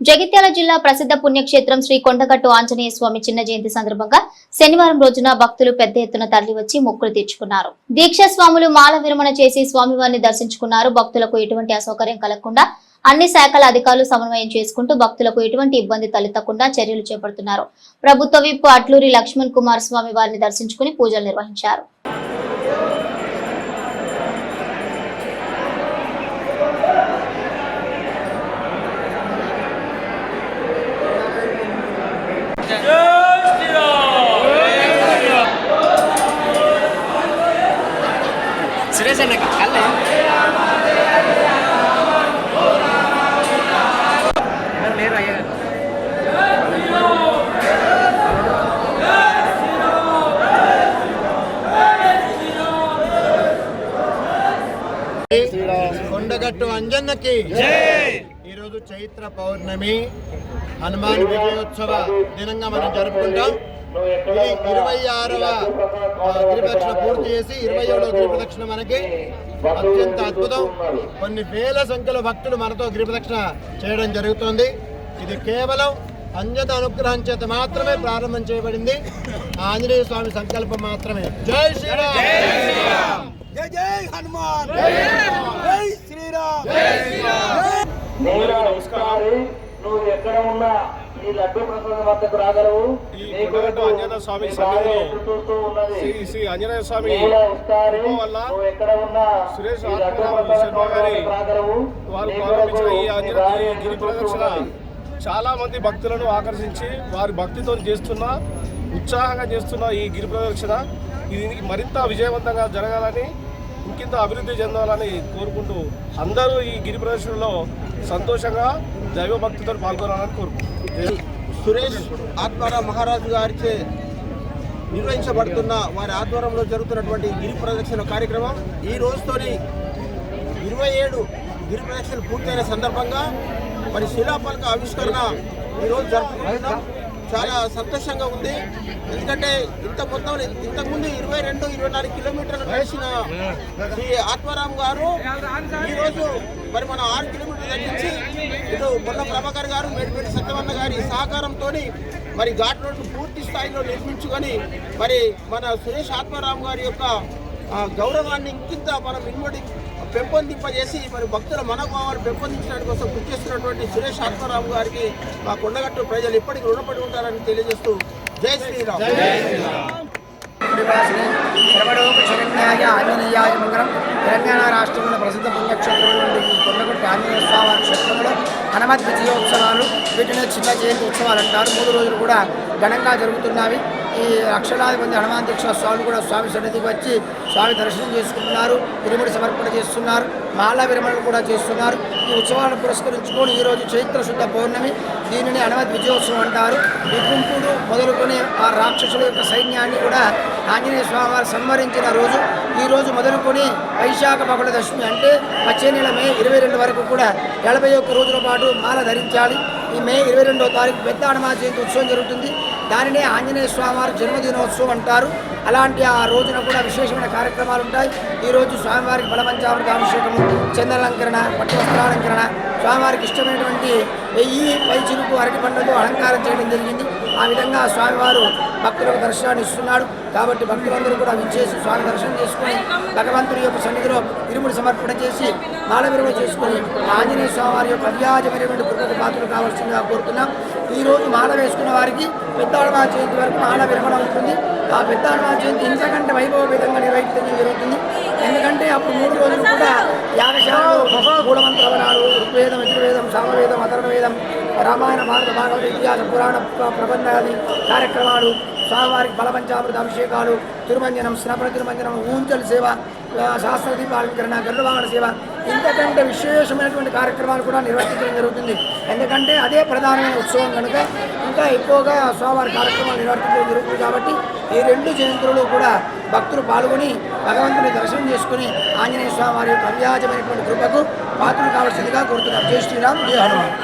జగిత్యాల జిల్లా ప్రసిద్ధ పుణ్యక్షేత్రం శ్రీ కొండగట్టు ఆంజనేయ స్వామి చిన్న జయంతి సందర్భంగా శనివారం రోజున భక్తులు పెద్ద ఎత్తున తరలివచ్చి మొక్కులు తీర్చుకున్నారు. దీక్ష స్వాములు మాల విరమణ చేసి స్వామివారిని దర్శించుకున్నారు. భక్తులకు ఎటువంటి అసౌకర్యం కలగకుండా అన్ని శాఖల అధికారులు సమన్వయం చేసుకుంటూ భక్తులకు ఎటువంటి ఇబ్బంది తలెత్తకుండా చర్యలు చేపడుతున్నారు. ప్రభుత్వ విప్ అట్లూరి లక్ష్మణ్ కుమార్ స్వామి వారిని దర్శించుకుని పూజలు నిర్వహించారు. సురేష్ అన్న కల్లే కొండగట్టు అంజన్నకి. ఈరోజు చైత్ర పౌర్ణమి. హనుమాన్ విజయోత్సవ దినంగా మనం జరుపుకుంటాం. ఇది ఇరవై ఆరవ గిరిప్రదక్షిణ పూర్తి చేసి ఇరవై ఏడవ గిరిప్రదక్షిణ మనకి అత్యంత అద్భుతం. కొన్ని వేల సంఖ్యలో భక్తులు మనతో గిరిప్రదక్షిణ చేయడం జరుగుతుంది. ఇది కేవలం అంజన అనుగ్రహం చేత మాత్రమే ప్రారంభం చేయబడింది. ఆంజనేయ స్వామి సంకల్పం మాత్రమే. జై శ్రీరామ్! జై జై హనుమాన్! జై శ్రీరామ్! నమస్కారం. నువ్వు ఎక్కడ ఉన్నా ఈ లడ్డు ప్రసాదం వద్దకు రాగలవు? శ్రీ ఆంజనేయ స్వామి వల్ల ఎక్కడ ఉన్నా సురేష్ రాగలవు. వారు ప్రారంభించిన ఈ ఆంజనేయ గిరి ప్రదక్షిణ. చాలా మంది భక్తులను ఆకర్షించి వారి భక్తితో చేస్తున్న ఉత్సాహంగా చేస్తున్న ఈ గిరి ప్రదక్షిణ. ఇది మరింత విజయవంతంగా జరగాలని ఇంకింత అభివృద్ధి చెందాలని కోరుకుంటూ అందరూ ఈ గిరి ప్రదర్శనలో సంతోషంగా దైవ భక్తితో పాల్గొనాలని కోరుకుంటున్నాను సురేష్ ఆత్మారావు మహారాజు గారిచే నిర్వహించబడుతున్న వారి ఆధ్వర్యంలో జరుగుతున్నటువంటి గిరి ప్రదక్షిణ కార్యక్రమం ఈ రోజుతోని ఇరవై ఏడు గిరి ప్రదక్షిణలు పూర్తయిన సందర్భంగా మరి శిలాపలక ఆవిష్కరణ ఈరోజు జరుపుకుంటున్నాం. చాలా సంతోషంగా ఉంది. ఎందుకంటే ఇంత మొత్తం ఇంతకుముందు ఇరవై రెండు ఇరవై నాలుగు కిలోమీటర్లు నడిచిన శ్రీ ఆత్మారాం గారు ఈరోజు మరి మన ఆరు కిలోమీటర్లు తగ్గించి ఇటు పొన్న ప్రభాకర్ గారు మేడిపేట సత్యవన్న గారి సహకారంతో మరి ఘాట్ రోడ్డు పూర్తి స్థాయిలో నిర్మించుకొని మరి మన సురేష్ ఆత్మారాం గారి యొక్క గౌరవాన్ని ఇంకింత మనం ఇన్వడి పెంపొందింపజేసి మరి భక్తుల మనోభావాలు పెంపొందించడానికి కోసం కృషి చేస్తున్నటువంటి సురేష్ ఆత్మారావు గారికి మా కొండగట్టు ప్రజలు ఎప్పటికీ రుణపడి ఉంటారని తెలియజేస్తూ జై శ్రీరామ్. ఆంజనేయాయ మంగళం తెలంగాణ రాష్ట్రంలో ప్రసిద్ధ పుణ్యక్షేత్రమైనటువంటి ఈ కొండగొట్టు ఆంజనేయ స్వామి క్షేత్రంలో హనుమత్ విజయోత్సవాలు వీటిని చిన్న జయంతి ఉత్సవాలు అంటారు. మూడు రోజులు కూడా ఘనంగా జరుగుతున్నవి. ఈ లక్షలాది మంది హనుమాన్ దీక్ష స్వామి కూడా స్వామి సన్నిధికి వచ్చి స్వామి దర్శనం చేసుకుంటున్నారు. ఇరుముడి సమర్పణ చేస్తున్నారు. మాలా విరమణలు కూడా చేస్తున్నారు. ఈ ఉత్సవాలను పురస్కరించుకొని ఈరోజు చైత్ర శుద్ధ పౌర్ణమి దీనిని హనుమత్ విజయోత్సవం అంటారు. ఈ గుంపుడు మొదలుకొని ఆ రాక్షసుల యొక్క సైన్యాన్ని కూడా ఆంజనేయ స్వామి వారు సంహరించిన రోజు ఈ రోజు మొదలుకొని వైశాఖ బహుళ దశమి అంటే వచ్చే నెల మే ఇరవై రెండు వరకు కూడా నలభై ఒక్క రోజుల పాటు మాల ధరించాలి. ఈ మే ఇరవై రెండవ తారీఖు పెద్ద హనుమాన్ జయంతి ఉత్సవం జరుగుతుంది. దానినే ఆంజనేయ స్వామి వారి జన్మదినోత్సవం అంటారు. అలాంటి ఆ రోజున కూడా విశేషమైన కార్యక్రమాలు ఉంటాయి. ఈ రోజు స్వామివారికి బలపంచామృత అభిషేకము చంద్రలంకరణ పట్టువస్త్రాలంకరణ స్వామివారికి ఇష్టమైనటువంటి వెయ్యి పై చిరుకు అరటి పండ్లతో అలంకారం చేయడం జరిగింది. ఆ విధంగా స్వామివారు భక్తులకు దర్శనాన్ని ఇస్తున్నాడు. కాబట్టి భక్తులందరూ కూడా విచ్చేసి స్వామి దర్శనం చేసుకుని భగవంతుడి యొక్క సన్నిధిలో తిరుముడు సమర్పణ చేసి మాల విరమణ చేసుకొని ఆంజనేయ స్వామి వారి యొక్క అవ్యాజమైనటువంటి కృపకు పాత్రలు కావాల్సిందిగా కోరుతున్నాం. ఈ రోజు మాల వేసుకున్న వారికి పెద్ద జయంతి వరకు మాల విరమణ ఉంటుంది ఆ పెద్ద జయంతి ఇంతకంటే వైభవపేతంగా నిర్వహించడం జరుగుతుంది. ఎందుకంటే అప్పుడు మూడు రోజులు కూడా యాగశాలలో మూఢమంత్రవనాలు ఋగ్వేదం యజుర్వేదం సామవేదం అథర్వవేదం రామాయణ భారత భాగవత ఇతిహాస పురాణ ప్రబంధాది కార్యక్రమాలు స్వామివారికి బలపంచామృత అభిషేకాలు తిరుమంజనం స్నపన తిరుమంజనం ఊంచల సేవ ఆ, శాస్త్ర దీపాలంకరణ గరుడవాహన సేవ ఇంతకంటే విశేషమైనటువంటి కార్యక్రమాలు కూడా నిర్వర్తించడం జరుగుతుంది. ఎందుకంటే అదే ప్రధానమైన ఉత్సవం కనుక ఇంకా ఎక్కువగా స్వామివారి కార్యక్రమాలు నిర్వర్తించడం జరుగుతుంది కాబట్టి ఈ రెండు జయంతులలో కూడా భక్తులు పాల్గొని భగవంతుని దర్శనం చేసుకుని ఆంజనేయ స్వామి వారి యొక్క అవ్యాజమైనటువంటి కృపకు పాత్రలు కావాల్సిందిగా కోరుతున్నారు జయ శ్రీరామ్ జయ హనుమాన్.